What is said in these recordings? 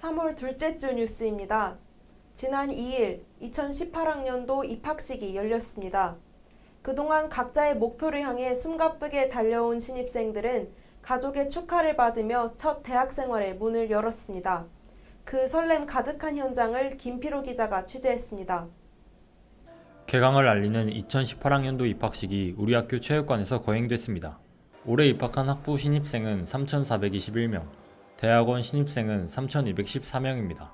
3월 둘째 주 뉴스입니다. 지난 2일 2018학년도 입학식이 열렸습니다. 그동안 각자의 목표를 향해 숨가쁘게 달려온 신입생들은 가족의 축하를 받으며 첫 대학 생활의 문을 열었습니다. 그 설렘 가득한 현장을 김피로 기자가 취재했습니다. 개강을 알리는 2018학년도 입학식이 우리 학교 체육관에서 거행됐습니다. 올해 입학한 학부 신입생은 3,421명, 대학원 신입생은 3,214명입니다.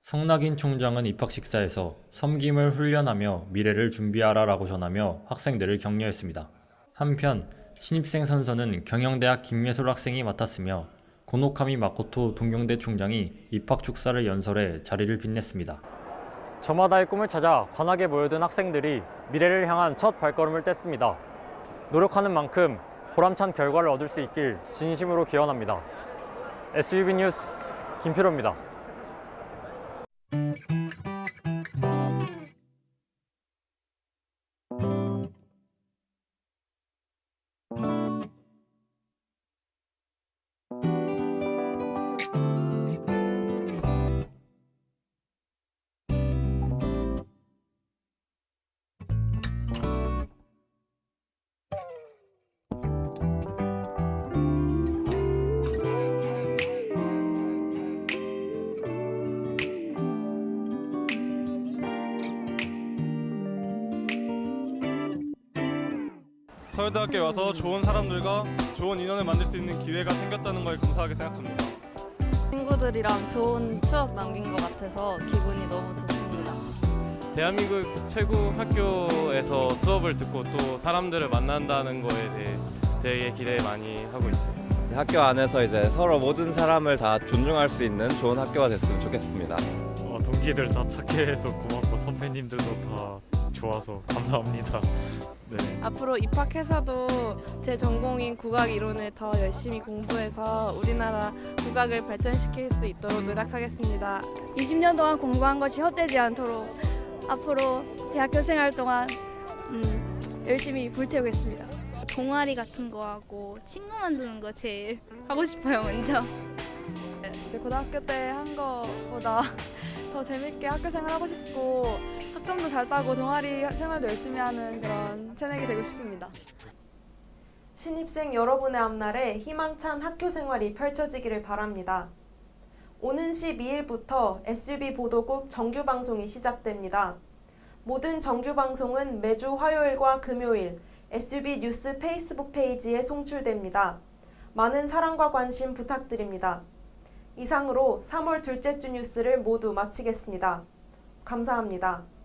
성낙인 총장은 입학 식사에서 섬김을 훈련하며 미래를 준비하라 라고 전하며 학생들을 격려했습니다. 한편 신입생 선서는 경영대학 김예솔 학생이 맡았으며 고노카미 마코토 동경대 총장이 입학 축사를 연설해 자리를 빛냈습니다. 저마다의 꿈을 찾아 관악에 모여든 학생들이 미래를 향한 첫 발걸음을 뗐습니다. 노력하는 만큼 보람찬 결과를 얻을 수 있길 진심으로 기원합니다. SUB 뉴스 김필호입니다. 서울대학교에 와서 좋은 사람들과 좋은 인연을 만들 수 있는 기회가 생겼다는 걸 감사하게 생각합니다. 친구들이랑 좋은 추억 남긴 것 같아서 기분이 너무 좋습니다. 대한민국 최고 학교에서 수업을 듣고 또 사람들을 만난다는 거에 대해 되게 기대 많이 하고 있어요. 학교 안에서 이제 서로 모든 사람을 다 존중할 수 있는 좋은 학교가 됐으면 좋겠습니다. 어, 동기들 다 착해 해서 고맙고 선배님들도 다 좋아서 감사합니다. 네. 앞으로 입학해서도 제 전공인 국악 이론을 더 열심히 공부해서 우리나라 국악을 발전시킬 수 있도록 노력하겠습니다. 20년 동안 공부한 것이 헛되지 않도록 앞으로 대학교 생활 동안 음, 열심히 불태우겠습니다. 동아리 같은 거 하고 친구 만드는 거 제일 하고 싶어요 먼저. 이제 고등학교 때 한 거보다 더 재밌게 학교 생활 하고 싶고 학점도 잘 따고 동아리 생활도 열심히 하는 그런 새내기 되고 싶습니다. 신입생 여러분의 앞날에 희망찬 학교 생활이 펼쳐지기를 바랍니다. 오는 12일부터 SUB 보도국 정규 방송이 시작됩니다. 모든 정규 방송은 매주 화요일과 금요일 SUB 뉴스 페이스북 페이지에 송출됩니다. 많은 사랑과 관심 부탁드립니다. 이상으로 3월 둘째 주 뉴스를 모두 마치겠습니다. 감사합니다.